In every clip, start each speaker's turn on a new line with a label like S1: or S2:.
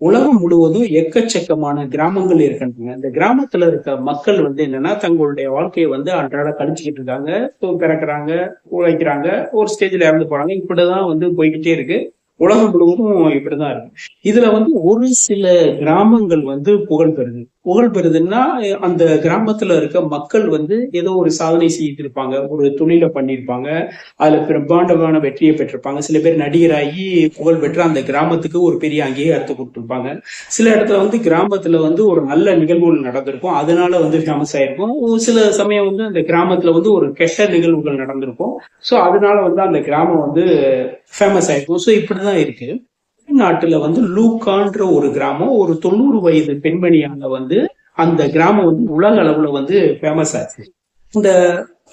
S1: உலகம் முழுவதும் எக்கச்சக்கமான கிராமங்கள் இருக்கின்றன. இந்த கிராமத்துல இருக்க மக்கள் வந்து என்னன்னா தங்களுடைய வாழ்க்கையை வந்து அன்றாட கழிச்சுக்கிட்டு இருக்காங்க. பிறக்கிறாங்க உழைக்கிறாங்க ஒரு ஸ்டேஜ்ல இறந்து போறாங்க. இப்படிதான் வந்து போய்கிட்டே இருக்கு. உலகம் முழுவதும் இப்படிதான் இருக்கு. இதுல வந்து ஒரு சில கிராமங்கள் வந்து புகழ் பெறுது புகழ் பெறுதுன்னா அந்த கிராமத்துல இருக்க மக்கள் வந்து ஏதோ ஒரு சாதனை செய்திருப்பாங்க ஒரு தொழிலை பண்ணியிருப்பாங்க அதுல பிரம்மாண்டமான வெற்றியை பெற்றிருப்பாங்க. சில பேர் நடிகராகி புகழ் பெற்று அந்த கிராமத்துக்கு ஒரு பெரிய அங்கீகாரத்தை கொடுத்துருப்பாங்க. சில இடத்துல வந்து கிராமத்துல வந்து ஒரு நல்ல நிகழ்வுகள் நடந்திருக்கும். அதனால வந்து ஃபேமஸ் ஆயிருக்கும். சில சமயம் வந்து அந்த கிராமத்துல வந்து ஒரு கெட்ட நிகழ்வுகள் நடந்திருக்கும். ஸோ அதனால வந்து அந்த கிராமம் வந்து ஃபேமஸ் ஆயிருக்கும். ஸோ இப்படிதான் இருக்கு. நாட்டுல வந்து லூக்கான்ற ஒரு கிராமம் ஒரு தொண்ணூறு வயது பெண்மணியால வந்து அந்த கிராமம் வந்து உலக அளவுல வந்து ஃபேமஸ் ஆச்சு. இந்த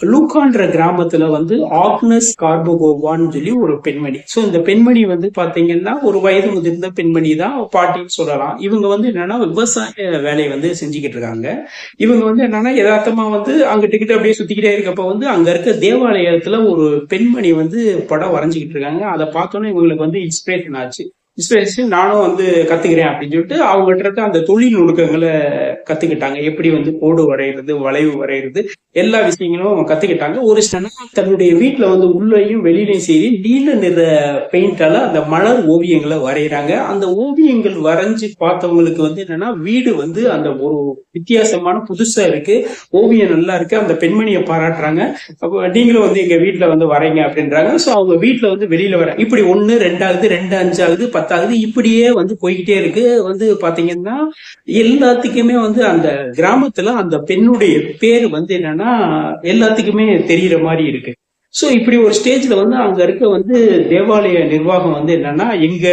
S1: லூக்கான்ற கிராமத்துல வந்து ஆக்னஸ் கார்போகோவான்னு சொல்லி ஒரு பெண்மணி. சோ இந்த பெண்மணி வந்து பாத்தீங்கன்னா ஒரு வயது முதிர்ந்த பெண்மணி தான் பாட்டின்னு சொல்லலாம். இவங்க வந்து என்னன்னா விவசாய வேலையை வந்து செஞ்சுக்கிட்டு இருக்காங்க. இவங்க வந்து என்னன்னா யதார்த்தமா வந்து அங்கிட்ட கிட்ட அப்படியே சுத்திக்கிட்டே இருக்கப்ப வந்து அங்க இருக்க தேவாலயத்துல ஒரு பெண்மணி வந்து படம் வரைஞ்சுக்கிட்டு இருக்காங்க. அதை பார்த்தோன்னே இவங்களுக்கு வந்து இன்ஸ்பிரேஷன் ஆச்சு. இன்ஸ்பிரேஷன் நானும் வந்து கத்துக்கிறேன் அப்படின்னு சொல்லிட்டு அவங்ககிட்ட இருக்க அந்த தொழில் நுணுக்கங்களை கத்துக்கிட்டாங்க. எப்படி வந்து கோடு வரைகிறது வளைவு வரைகிறது எல்லா விஷயங்களும் அவங்க கத்துக்கிட்டாங்க. ஒரு ஸ்டனா தன்னுடைய வீட்டுல வந்து உள்ளேயும் வெளியிலையும் சரி நீல நிற பெயிண்டால அந்த மலர் ஓவியங்களை வரைகிறாங்க அந்த ஓவியங்கள் வரைஞ்சு பார்த்தவங்களுக்கு வந்து என்னன்னா வீடு வந்து அந்த ஒரு வித்தியாசமான புதுசா இருக்கு. ஓவியம் நல்லா இருக்கு. அந்த பெண்மணியை பாராட்டுறாங்க. அப்போ நீங்களும் வந்து எங்க வீட்டுல வந்து வரைங்க அப்படின்றாங்க. ஸோ அவங்க வீட்டுல வந்து வெளியில வர இப்படி ஒன்னு ரெண்டாவது ரெண்டு அஞ்சாவது பத்தாவது இப்படியே வந்து போய்கிட்டே இருக்கு. வந்து பாத்தீங்கன்னா எல்லாத்துக்குமே வந்து அந்த கிராமத்துல அந்த பெண்ணுடைய பேர் வந்து என்னன்னா எல்லாத்துக்குமே தெரியற மாதிரி இருக்கு. சோ இப்படி ஒரு ஸ்டேஜ்ல வந்து அங்க இருக்க வந்து தேவாலய நிர்வாகம் வந்து என்னன்னா எங்க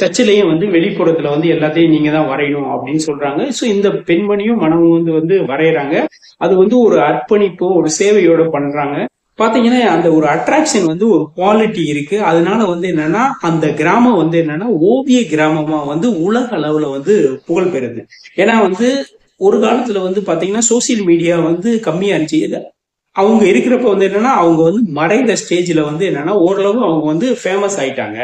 S1: சர்ச்சிலையும் வந்து வெளிப்புறத்துல வந்து எல்லாத்தையும் நீங்க தான் வரையணும் அப்படின்னு சொல்றாங்க. சோ இந்த பெண்மணியும் மனமும் வந்து வந்து வரைகிறாங்க அது வந்து ஒரு அர்ப்பணிப்போ ஒரு சேவையோட பண்றாங்க. பாத்தீங்கன்னா அந்த ஒரு அட்ராக்ஷன் வந்து ஒரு குவாலிட்டி இருக்கு. அதனால வந்து என்னன்னா அந்த கிராமம் வந்து என்னன்னா ஓவிய கிராமமா வந்து உலக அளவுல வந்து புகழ் பெறுது ஏன்னா வந்து ஒரு காலத்துல வந்து பாத்தீங்கன்னா சோசியல் மீடியா வந்து கம்மியா இருந்துச்சு அவங்க இருக்கிறப்ப வந்து என்னன்னா அவங்க வந்து மறைந்த ஸ்டேஜ்ல வந்து என்னன்னா ஓரளவு அவங்க வந்து ஃபேமஸ் ஆயிட்டாங்க.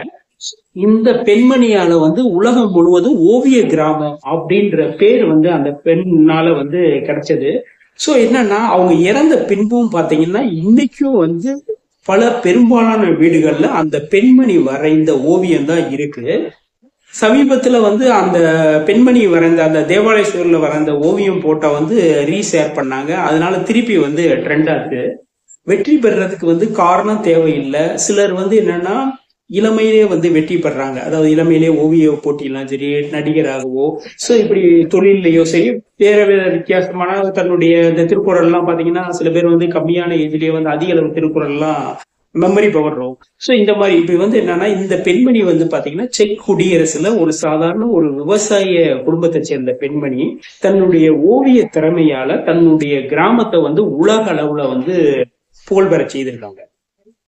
S1: இந்த பெண்மணியால வந்து உலகம் முழுவதும் ஓவிய கிராமம் அப்படின்ற பேர் வந்து அந்த பெண்ணால வந்து கிடைச்சது. சோ என்னன்னா அவங்க இறந்த பின்பும் பாத்தீங்கன்னா இன்னைக்கும் வந்து பல பெரும்பாலான வீடுகள்ல அந்த பெண்மணி வரைந்த ஓவியம் தான் இருக்கு. சமீபத்தில் வந்து அந்த பெண்மணி வரைந்த அந்த தேவாலய வரைந்த ஓவியம் போட்டோ வந்து ரீஷேர் பண்ணாங்க. அதனால திருப்பி வந்து ட்ரெண்டாக இருக்கு. வெற்றி பெறுறதுக்கு வந்து காரணம் தேவையில்லை. சிலர் வந்து என்னன்னா இளமையிலே வந்து வெற்றி பெறாங்க. அதாவது இளமையிலே ஓவிய போட்டியெல்லாம் சரி நடிகராகவோ ஸோ இப்படி தொழிலையோ சரி வேற வேற வித்தியாசமான தன்னுடைய இந்த திருக்குறள்லாம் பார்த்தீங்கன்னா சில பேர் வந்து கம்மியான ஏஜ்லேயே வந்து அதிக அளவு திருக்குறள்லாம் மெமரி பவர் ரோம் ஸோ இந்த மாதிரி இப்ப வந்து என்னன்னா இந்த பெண்மணி வந்து பாத்தீங்கன்னா செக் குடியரசுல ஒரு சாதாரண ஒரு விவசாய குடும்பத்தை சேர்ந்த பெண்மணி தன்னுடைய ஓவிய திறமையால தன்னுடைய கிராமத்தை வந்து உலக அளவுல வந்து புகழ்பெற செய்திருக்காங்க.